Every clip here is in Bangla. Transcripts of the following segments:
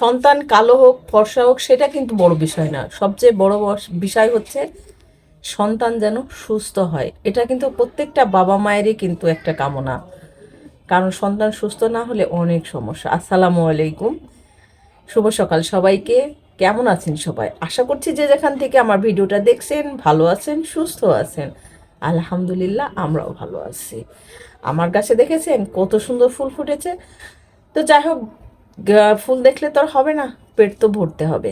সন্তান কালো হোক, ফর্সা হোক, সেটা কিন্তু বড় বিষয় না। সবচেয়ে বড় বিষয় হচ্ছে সন্তান যেন সুস্থ হয়। এটা কিন্তু প্রত্যেকটা বাবা মায়েরই কিন্তু একটা কামনা। কারণ সন্তান সুস্থ না হলে অনেক সমস্যা। আসসালামু আলাইকুম। শুভ সকাল সবাইকে। কেমন আছেন সবাই? আশা করছি যে যেখান থেকে আমার ভিডিওটা দেখছেন, ভালো আছেন, সুস্থ আছেন। আলহামদুলিল্লাহ, আমরাও ভালো আছি। আমার কাছে দেখেছেন কত সুন্দর ফুল ফুটেছে। তো যাই হোক ফুল দেখলে তো আর হবে না পেট তো ভরতে হবে।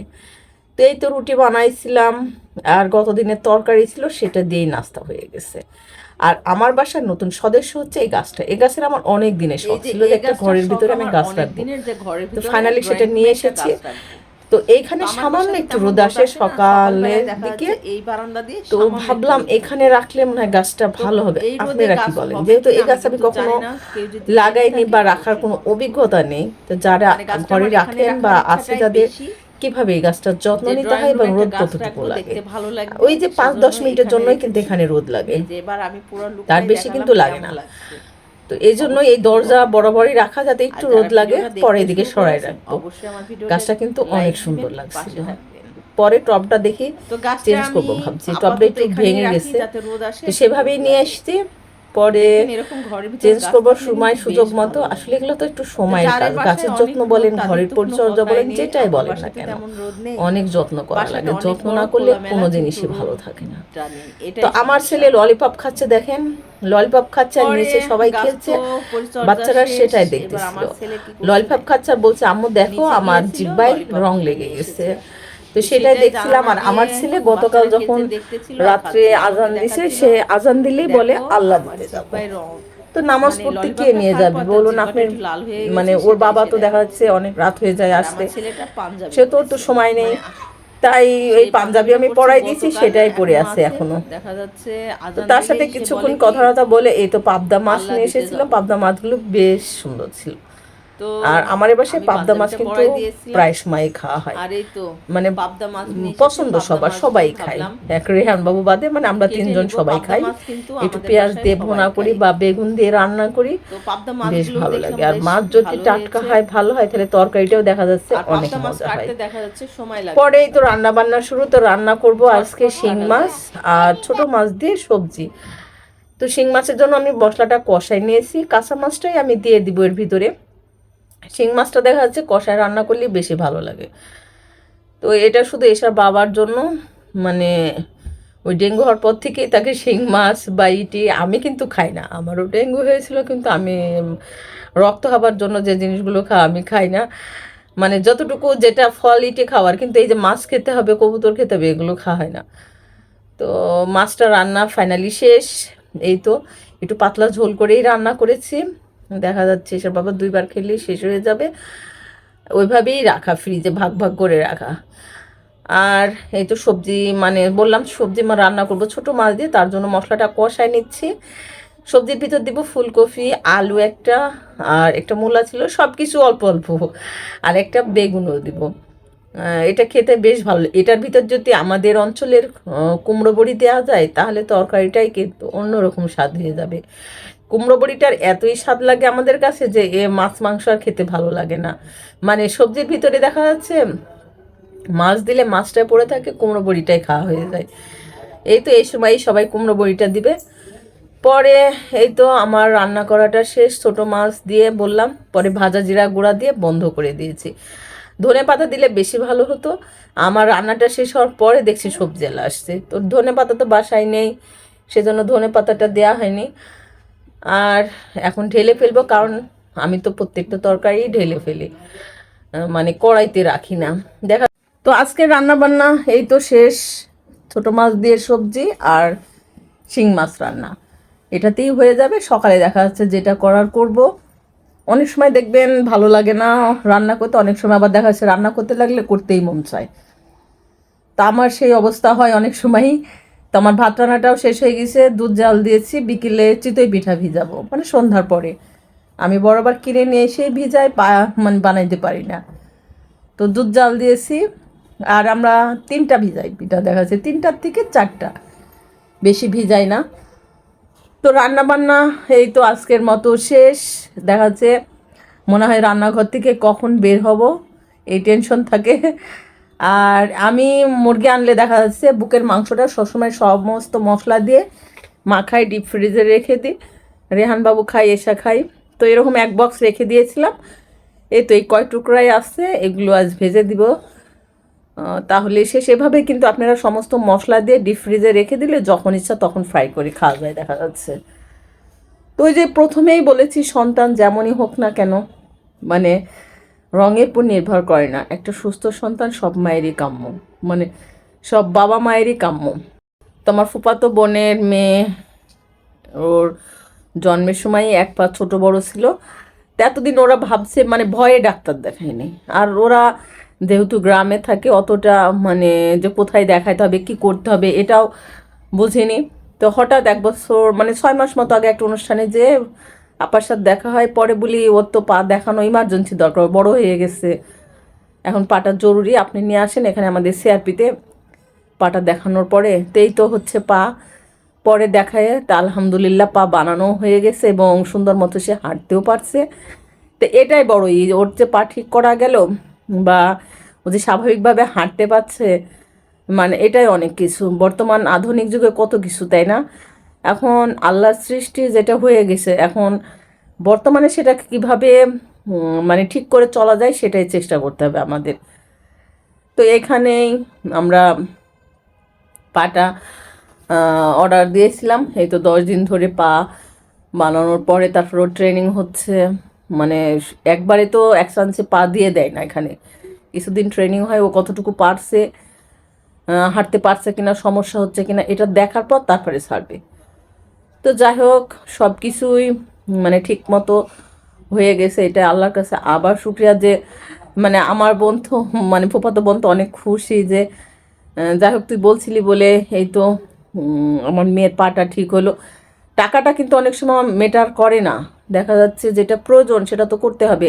তো এই তো রুটি বানাইছিলাম আর গতদিনের তরকারি ছিল সেটা দিয়েই নাস্তা হয়ে গেছে। আর আমার বাসার নতুন সদস্য হচ্ছে এই গাছটা। এই গাছের আমার অনেক দিনের শখ ছিল যে একটা ঘরের ভিতরে আমি গাছ রাখব তো ফাইনালি সেটা নিয়ে এসেছি। তো এইখানে সামান্য একটু রোদ আসে সকালের দিকে। এই বারান্দা দিয়ে তো ভাবলাম এখানে রাখলে মনে হয় গাছটা ভালো হবে। আপনারা কি বলেন। যেহেতু এই গাছ আমি কখনো লাগাইনি বা রাখার কোনো অভিজ্ঞতা নেই। তো যারা মানে ঘরে রাখেন বা আছে যাদের কীভাবে এই গাছটার যত্ন নিতে হয় এবং রোদ কতটুকু লাগে? ওই যে পাঁচ দশ মিনিটের জন্যই কিন্তু এখানে রোদ লাগে। তার বেশি কিন্তু লাগে না। তো এই জন্য এই দরজা বরাবরই রাখা যাতে একটু রোদ লাগে পরে এদিকে সরাই রাখব। গাছটা কিন্তু অনেক সুন্দর লাগছে লাগছিল। পরে টপটা দেখি চেঞ্জ করব ভাবছি টপটা একটু ভেঙে গেছে। সেভাবেই নিয়ে আসছি। পরে চেঞ্জ করবার সময় সুযোগ মতো। আসলে এগুলো তো একটু সময়ের কাজ গাছের যত্ন বলেন ঘরের পরিচর্যা বলেন যেটাই বলেন না কেন। অনেক যত্ন করা লাগে যত্ন না করলে কোনো জিনিসই ভালো থাকে না। তো আমার ছেলে ললিপপ খাচ্ছে দেখেন ললিপপ খাচ্ছে আর নিচে সবাই খেলছে বাচ্চারা সেটাই দেখতেছিল? ললিপপ খাচ্ছে আর বলছে আম্মু দেখো আমার জিব্বায় রং লেগে গেছে। তো সেটাই সেটাই দেখছিলাম আর আমার ছেলে গতকাল যখন রাত্রে আজান দিছে সে আজান দিলেই বলে আল্লাহ দিতে যাব। তো নামাজ মানে পড়তে কে নিয়ে যাবে? বলুন আপনি মানে ওর বাবা তো দেখা যাচ্ছে অনেক রাত হয়ে যায় আসতে। সে তো পরেছে। সময় নেই। মানে তাই ওই সেই পাঞ্জাবি আমি পড়ছে পরাই দিয়েছি সেটাই পরে এখনও আছে এখনও। দেখা যাচ্ছে তো তার সাথে কিছুক্ষণ বলে কি, কথা টথা বলে এই তো পাবদা মাছ নিয়ে দিতে এসেছিলাম পাবদা মাছগুলো বেশ সুন্দর ছিল। তো আর আমার এ বাসায় পাবদা মাছ কিন্তু প্রায় সময় খাওয়া হয়। আর এই তো মানে পাবদা মাছ পছন্দ সবার সবাই খাই এক রেহান বাবু বাদে মানে আমরা তিনজন সবাই খাই। একটু পেঁয়াজ দিয়ে ভোনা করি বা বেগুন দিয়ে রান্না করি বেশ ভালো লাগে। আর মাছ যদি টাটকা হয় ভালো হয় তাহলে তরকারিটাও দেখা যাচ্ছে অনেক মাছ মজা হয়। দেখা যাচ্ছে সময় লাগে পরেই তো রান্না বান্না শুরু তো রান্না করব আজকে শিং মাছ আর ছোট মাছ দিয়ে সবজি। তো শিং মাছের জন্য আমি মশলাটা কষাই নিয়েছি। কাঁচা মাছটাই আমি দিয়ে দিব এর ভিতরে। শিং মাছটা দেখা যাচ্ছে কষায় রান্না করলেই বেশি ভালো লাগে। তো এটা শুধু এসার বাবার জন্য মানে ওই ডেঙ্গু হওয়ার পর থেকেই তাকে শিং মাছ বা ইটি আমি কিন্তু খাই না। আমারও ডেঙ্গু হয়েছিল, কিন্তু আমি রক্ত খাবার জন্য যে জিনিসগুলো খা, আমি খাই না। মানে যতটুকু যেটা ফল, ইটে খাওয়ার, কিন্তু এই যে মাছ খেতে হবে, কবুতর খেতে হবে, এগুলো খাওয়া হয় না। তো মাছটা রান্না ফাইনালি শেষ, এই তো। একটু পাতলা ঝোল করেই রান্না করেছি। দেখা যাচ্ছে সে বাবা দুইবার খেলেই শেষ হয়ে যাবে। ওইভাবেই রাখা ফ্রিজে ভাগ ভাগ করে রাখা। আর এই তো সবজি মানে বললাম সবজি মা রান্না করব ছোট মাছ দিয়ে, তার জন্য মশলাটা কষায় নিচ্ছি। সবজির ভিতর দিব ফুলকপি, আলু একটা, আর একটা মূলা ছিল সব কিছু অল্প অল্প। আর একটা বেগুনও দিব। এটা খেতে বেশ ভালো এটার ভিতর যদি আমাদের অঞ্চলের কুমড়ো বড়ি দেওয়া যায়, তাহলে তরকারিটাই কিন্তু অন্যরকম স্বাদ হয়ে যাবে। কুমড়ো বড়িটার এতই স্বাদ লাগে আমাদের কাছে যে এ মাছ, মাংস আর খেতে ভালো লাগে না। মানে সবজির ভিতরে দেখা যাচ্ছে মাছ দিলে মাছটা পড়ে থাকে, কুমড়ো বড়িটাই খাওয়া হয়ে যায়। এই তো এই সময় সবাই কুমড়ো বড়িটা দিবে। পরে এই তো আমার রান্না করাটা শেষ, ছোট মাছ দিয়ে বললাম, পরে ভাজা জিরা গুঁড়া দিয়ে বন্ধ করে দিয়েছি। ধনে পাতা দিলে বেশি ভালো হতো। আমার রান্নাটা শেষ হওয়ার পরে দেখছি সবজি আসছে। তো ধনে পাতা তো বাসায় নেই, সেজন্য ধনে পাতাটা দেওয়া হয়নি। আর এখন ঢেলে ফেলব, কারণ আমি তো প্রত্যেকটা তরকারি ঢেলে ফেলি। মানে কড়াইতে রাখি না। দেখা তো আজকে রান্না বান্না এই তো শেষ। ছোট মাছ দিয়ে সবজি আর শিং মাছ রান্না। এটাতেই হয়ে যাবে। সকালে দেখা যাচ্ছে যেটা করার করব। অনেক সময় দেখবেন ভালো লাগে না রান্না করতে, অনেক সময় আবার দেখা যাচ্ছে রান্না করতে লাগলে করতেই মন চায়। তা আমার সেই অবস্থা হয় অনেক সময়ই। তো আমার ভাত রান্নাটাও শেষ হয়ে গেছে, দুধ জাল দিয়েছি, বিকেলে চিতই পিঠা ভিজাবো মানে সন্ধ্যার পরে। আমি বরাবর কিনে নিয়ে এসে ভিজাই পা মানে বানাইতে পারি না। তো দুধ জাল দিয়েছি, আর আমরা তিনটা ভিজাই পিঠা, দেখা যাচ্ছে তিনটার থেকে চারটা। বেশি ভিজাই না। তো রান্না বান্না এই তো আজকের মতো শেষ। দেখা যাচ্ছে মনে হয় রান্নাঘর থেকে কখন বের হব, এই টেনশন থাকে। আর আমি মুরগি আনলে দেখা যাচ্ছে বুকের মাংসটা সবসময় সমস্ত মশলা দিয়ে মাখাই ডিপ ফ্রিজে রেখে দিই। রেহানবাবু খাই এসা খাই তো এরকম এক বক্স রেখে দিয়েছিলাম। এই তো এই কয় টুকরাই আসছে এগুলো আজ ভেজে দিব। তাহলে সে সেভাবে কিন্তু আপনারা সমস্ত মশলা দিয়ে ডিপ ফ্রিজে রেখে দিলে যখন ইচ্ছা তখন ফ্রাই করে খাওয়া যায়, দেখা যাচ্ছে। তো ওই যে প্রথমেই বলেছি, সন্তান যেমনই হোক না কেন মানে রঙের উপর নির্ভর করে না। একটা সুস্থ সন্তান সব মায়েরই কাম্য। মানে সব বাবা মায়েরই কাম্য। তোমার ফুপাতো বোনের মেয়ে, ওর জন্মের সময় এক পা ছোট বড় ছিল। এতদিন ওরা ভাবছে মানে ভয়ে ডাক্তার দেখায়নি। আর ওরা যেহেতু গ্রামে থাকে, অতটা মানে যে কোথায় দেখাতে হবে, কি করতে হবে, এটাও বুঝিনি। তো হঠাৎ এক বছর মানে ছয় মাস মতো আগে একটা অনুষ্ঠানে যে আপার সাথে দেখা হয়, পরে বলি, ওর তো পা দেখানো ইমার্জেন্সি দরকার, বড় হয়ে গেছে। এখন পাটা জরুরি, আপনি নিয়ে আসেন, এখানে আমাদের সিআরপিতে পাটা দেখানোর পরে। তো এই তো হচ্ছে পা। পরে দেখায়, তা আলহামদুলিল্লাহ পা বানানো হয়ে গেছে এবং সুন্দর মতো সে হাঁটতেও পারছে। তো এটাই বড়, এই ওর যে পা ঠিক করা গেল বা ও যে স্বাভাবিকভাবে হাঁটতে পারছে মানে এটাই অনেক কিছু। বর্তমান আধুনিক যুগে কত কিছু, তাই না? এখন আল্লাহর সৃষ্টি যেটা হয়ে গেছে, এখন বর্তমানে সেটা কীভাবে মানে ঠিক করে চলা যায় সেটাই চেষ্টা করতে হবে আমাদের। তো এখানেই আমরা পাটা অর্ডার দিয়েছিলাম। এই তো দশ দিন ধরে পা বানানোর পরে তারপর ট্রেনিং হচ্ছে। মানে একবারে তো এক চান্সে পা দিয়ে দেয় না এখানে। কিছুদিন ট্রেনিং হয়, ও কতটুকু পারছে হাঁটতে পারছে কিনা, সমস্যা হচ্ছে কিনা, এটা দেখার পর তারপরে ছাড়বে। তো যাই হোক সব কিছুই মানে ঠিক মতো হয়ে গেছে। এটা আল্লাহর কাছে আবার শুক্রিয়া যে মানে আমার বোন তো মানে ফুফাতো বোন তো অনেক খুশি যে যাই হোক, তুই বলছিলি বলে এই তো আমার মেয়ের পাটা ঠিক হলো। টাকাটা কিন্তু অনেক সময় মেটার করে না। দেখা যাচ্ছে যেটা প্রয়োজন সেটা তো করতে হবে।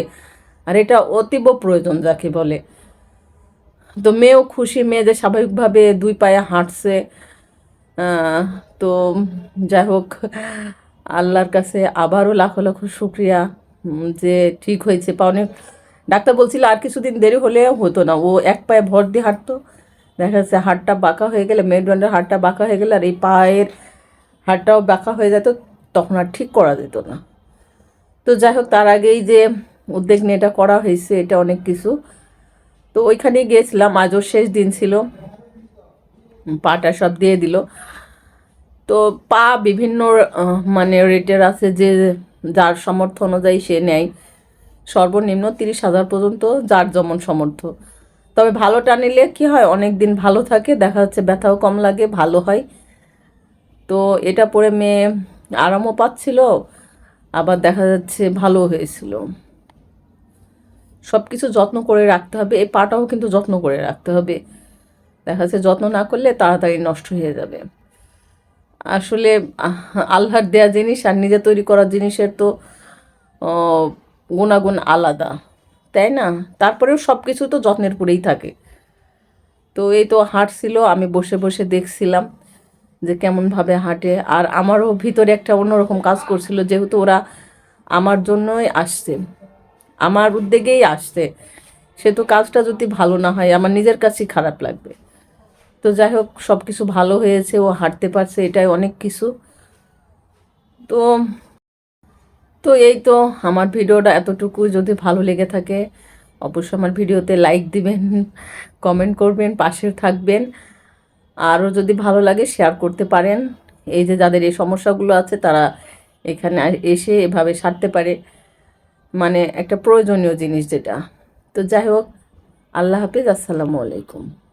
আর এটা অতীব প্রয়োজন যাকে বলে। তো মেয়েও খুশি, মেয়ে যে স্বাভাবিকভাবে দুই পায়ে হাঁটছে তো যাই হোক, আল্লাহর কাছে আবারও লাখো লাখো শুক্রিয়া যে ঠিক হয়েছে। পা অনেক ডাক্তার বলছিল আর কিছুদিন দেরি হলে হতো না। ও এক পায়ে ভর দিয়ে হাঁটতো। দেখা যাচ্ছে হাড়টা বাঁকা হয়ে গেলে মেরুদণ্ডের হাড়টা বাঁকা হয়ে গেলে আর এই পায়ের হাড়টাও বাঁকা হয়ে যেত, তখন আর ঠিক করা যেত না। তো যাই হোক, তার আগেই যে উদ্যোগ নিয়ে এটা করা হয়েছে, এটা অনেক কিছু। তো ওইখানে গিয়েছিলাম। আজও শেষ দিন ছিল। পাটা সব দিয়ে দিল। তো পা বিভিন্ন মানে রেটের আছে যে যার সামর্থ্য অনুযায়ী সে নেয়। সর্বনিম্ন তিরিশ হাজার পর্যন্ত যার যেমন সমর্থ তবে ভালোটা নিলে কি হয়, অনেক দিন ভালো থাকে, দেখা যাচ্ছে ব্যথাও কম লাগে, ভালো হয়। তো এটা পরে মেয়ে আরামও পাচ্ছিল, আবার দেখা যাচ্ছে ভালো হয়েছিল। সব কিছু যত্ন করে রাখতে হবে, এই পাটাও কিন্তু যত্ন করে রাখতে হবে। দেখা যাচ্ছে যত্ন না করলে তাড়াতাড়ি নষ্ট হয়ে যাবে। আসলে আল্লাহর দেয়া জিনিস আর নিজে তৈরি করা জিনিসের তো গুণাগুণ আলাদা, তাই না? তারপরেও সব কিছু তো যত্নের পরেই থাকে। তো এই তো হাঁটছিল, আমি বসে বসে দেখছিলাম যে কেমনভাবে হাঁটে। আর আমারও ভিতরে একটা অন্যরকম কাজ করছিল, যেহেতু ওরা আমার জন্যই আসছে, আমার উদ্যোগেই আসছে সে তো কাজটা যদি ভালো না হয়, আমার নিজের কাছেই খারাপ লাগবে। তো যাই হোক সব কিছু ভালো হয়েছে, ও হাঁটতে পারছে, এটাই অনেক কিছু। তো তো এই তো আমার ভিডিওটা এতটুকু। যদি ভালো লেগে থাকে, অবশ্যই আমার ভিডিওতে লাইক দিবেন কমেন্ট করবেন, পাশে থাকবেন। আরও যদি ভালো লাগে শেয়ার করতে পারেন। এই যে যাদের এই সমস্যাগুলো আছে, তারা এখানে এসে এভাবে সারতে পারে। মানে একটা প্রয়োজনীয় জিনিস যেটা। তো যাই হোক, আল্লাহ হাফিজ, আসসালামু আলাইকুম।